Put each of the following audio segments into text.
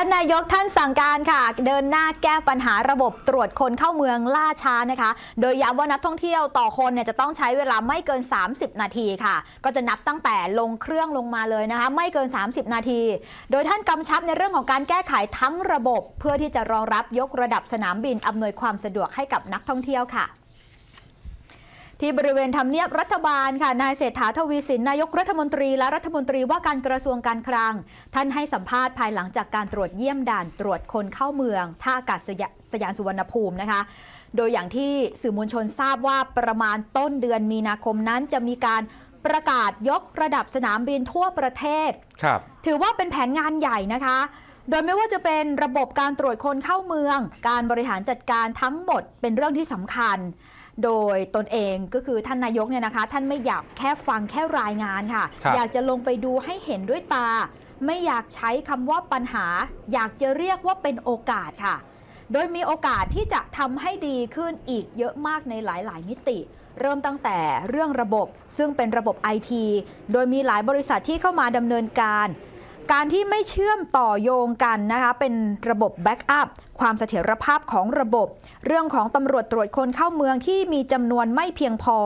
ท่านนายกท่านสั่งการค่ะ เดินหน้าแก้ปัญหาระบบตรวจคนเข้าเมืองล่าช้านะคะ โดยย้ำว่านักท่องเที่ยวต่อคนเนี่ยจะต้องใช้เวลาไม่เกิน 30 นาทีค่ะ ก็จะนับตั้งแต่ลงเครื่องลงมาเลยนะคะ ไม่เกิน 30 นาที โดยท่านกำชับในเรื่องของการแก้ไขทั้งระบบ เพื่อที่จะรองรับยกระดับสนามบินอำนวยความสะดวกให้กับนักท่องเที่ยวค่ะ ที่บริเวณทำเนียบรัฐบาลค่ะนายเศรษฐาทวีสินนายกรัฐมนตรีและรัฐมนตรีว่าการกระทรวงการคลัง ท่านให้สัมภาษณ์ภายหลังจากการตรวจเยี่ยมด่านตรวจคนเข้าเมืองท่าอากาศยสยานสุวรรณภูมินะคะโดยอย่างที่สื่อมวลชนทราบว่าประมาณต้นเดือนมีนาคมนั้นจะมีการประกาศยกระดับสนามบินทั่วประเทศ ครับ ถือว่าเป็นแผนงานใหญ่นะคะ โดยไม่ว่าจะเป็นระบบการตรวจคนเข้าเมือง การบริหารจัดการทั้งหมดเป็นเรื่องที่สำคัญ โดยตนเองก็คือท่านนายกเนี่ยนะคะ ท่านไม่อยากแค่ฟังแค่รายงานค่ะ ครับ อยากจะลงไปดูให้เห็นด้วยตา ไม่อยากใช้คำว่าปัญหา อยากจะเรียกว่าเป็นโอกาสค่ะ โดยมีโอกาสที่จะทำให้ดีขึ้นอีกเยอะมากในหลาย ๆ มิติ เริ่มตั้งแต่เรื่องระบบซึ่งเป็นระบบ IT โดยมีหลายบริษัทที่เข้ามาดำเนินการ การที่ไม่เชื่อมต่อโยงกันนะคะเป็นระบบแบ็กอัพความเสถียรภาพของระบบ เรื่องของตำรวจตรวจคนเข้าเมืองที่มีจำนวนไม่เพียงพอ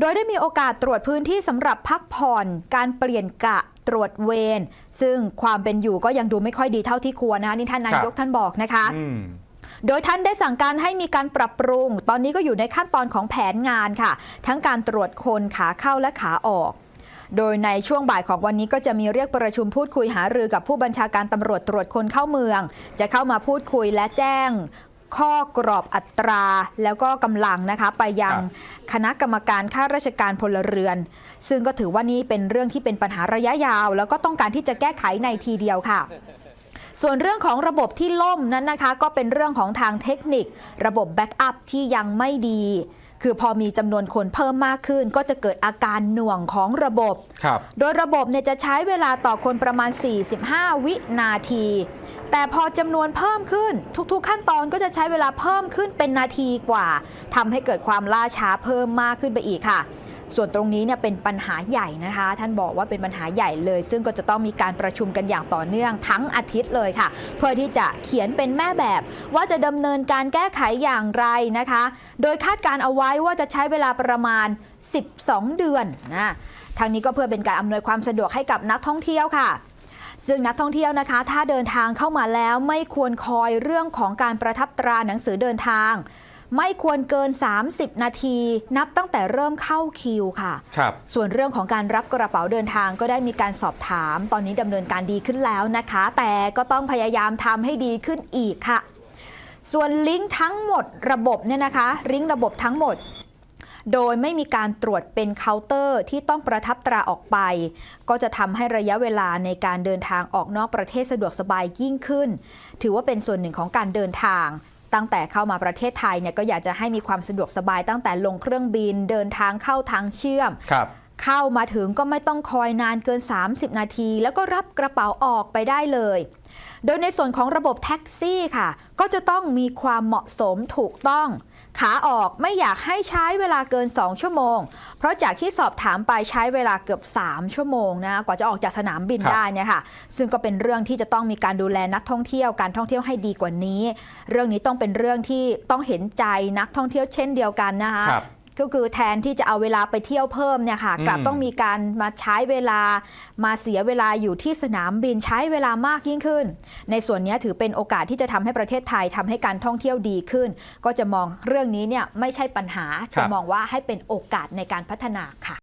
โดยได้มีโอกาสตรวจพื้นที่สำหรับพักผ่อน การเปลี่ยนกะตรวจเวรซึ่งความเป็นอยู่ก็ยังดูไม่ค่อยดีเท่าที่ควรนะคะนี่ท่านนายกท่านบอกนะคะอืมโดยท่านได้สั่งการให้มีการปรับปรุง ตอนนี้ก็อยู่ในขั้นตอนของแผนงานค่ะ ทั้งการตรวจคนขาเข้าและขาออก โดยในช่วงบ่ายของวันนี้ก็จะมีเรียกประชุมพูดคุยหารือกับผู้บัญชาการตำรวจตรวจคนเข้าเมือง จะเข้ามาพูดคุยและแจ้งข้อกรอบอัตราแล้วก็กำลังนะคะ ไปยังครับคณะกรรมการข้าราชการพลเรือน ซึ่งก็ถือว่านี่เป็นเรื่องที่เป็นปัญหาระยะยาว แล้วก็ต้องการที่จะแก้ไขในทีเดียวค่ะ ส่วนเรื่องของระบบที่ล่มนั้นนะคะ ก็เป็นเรื่องของทางเทคนิค ระบบแบ็กอัพที่ยังไม่ดี คือพอมีจำนวนคนเพิ่มมากขึ้น ก็จะเกิดอาการหน่วงของระบบ ครับ โดยระบบเนี่ยจะใช้เวลาต่อคนประมาณ 45 วินาที แต่พอจำนวนเพิ่มขึ้น ทุกๆ ขั้นตอนก็จะใช้เวลาเพิ่มขึ้นเป็นนาทีกว่าทำให้เกิดความล่าช้าเพิ่มมากขึ้นไปอีกค่ะ ส่วนตรงนี้เนี่ยเป็นปัญหาใหญ่นะคะ ท่านบอกว่าเป็นปัญหาใหญ่เลย ซึ่งก็จะต้องมีการประชุมกันอย่างต่อเนื่องทั้งอาทิตย์เลยค่ะ เพื่อที่จะเขียนเป็นแม่แบบ ว่าจะดำเนินการแก้ไขอย่างไรนะคะ โดยคาดการเอาไว้ว่าจะใช้เวลาประมาณ 12 เดือนนะทางนี้ก็เพื่อเป็นการอำนวยความสะดวกให้กับนักท่องเที่ยวค่ะซึ่งนักท่องเที่ยวนะคะ ถ้าเดินทางเข้ามาแล้วไม่ควรคอยเรื่องของการประทับตราหนังสือเดินทาง ไม่ควรเกิน 30 นาที นับตั้งแต่เริ่มเข้าคิวค่ะครับส่วนเรื่องของการรับกระเป๋าเดินทางก็ได้มีการสอบถาม ตอนนี้ดำเนินการดีขึ้นแล้วนะคะ แต่ก็ต้องพยายามทำให้ดีขึ้นอีกค่ะ ส่วนลิงก์ทั้งหมดระบบเนี่ยนะคะลิงก์ระบบทั้งหมดโดยไม่มีการตรวจเป็นเคาน์เตอร์ที่ต้องประทับตราออกไป ก็จะทำให้ระยะเวลาในการเดินทางออกนอกประเทศสะดวกสบายยิ่งขึ้น ถือว่าเป็นส่วนหนึ่งของการเดินทาง ตั้งแต่เข้ามาประเทศไทยเนี่ยก็อยากจะให้มีความสะดวกสบายตั้งแต่ลงเครื่องบินเดินทางเข้าทางเชื่อมครับ เข้ามาถึงก็ไม่ต้องคอยนานเกิน 30 นาที แล้วก็รับกระเป๋าออกไปได้เลย โดยในส่วนของระบบแท็กซี่ค่ะ ก็จะต้องมีความเหมาะสมถูกต้อง ขาออกไม่อยากให้ใช้เวลาเกิน 2 ชั่วโมง เพราะจากที่สอบถามไปใช้เวลาเกือบ 3 ชั่วโมงนะกว่าจะออกจากสนามบินครับได้เนี่ยค่ะ ซึ่งก็เป็นเรื่องที่จะต้องมีการดูแลนักท่องเที่ยวการท่องเที่ยวให้ดีกว่านี้ เรื่องนี้ต้องเป็นเรื่องที่ต้องเห็นใจนักท่องเที่ยวเช่นเดียวกันนะคะครับ ก็คือแทนที่จะเอาเวลาไปเที่ยวเพิ่มเนี่ยค่ะอืมกลับต้องมีการมาใช้เวลามาเสียเวลาอยู่ที่สนามบินใช้เวลามากยิ่งขึ้น ในส่วนนี้ถือเป็นโอกาสที่จะทำให้ประเทศไทยทำให้การท่องเที่ยวดีขึ้น ก็จะมองเรื่องนี้เนี่ยไม่ใช่ปัญหาครัจะบมองว่าให้เป็นโอกาสในการพัฒนาค่ะ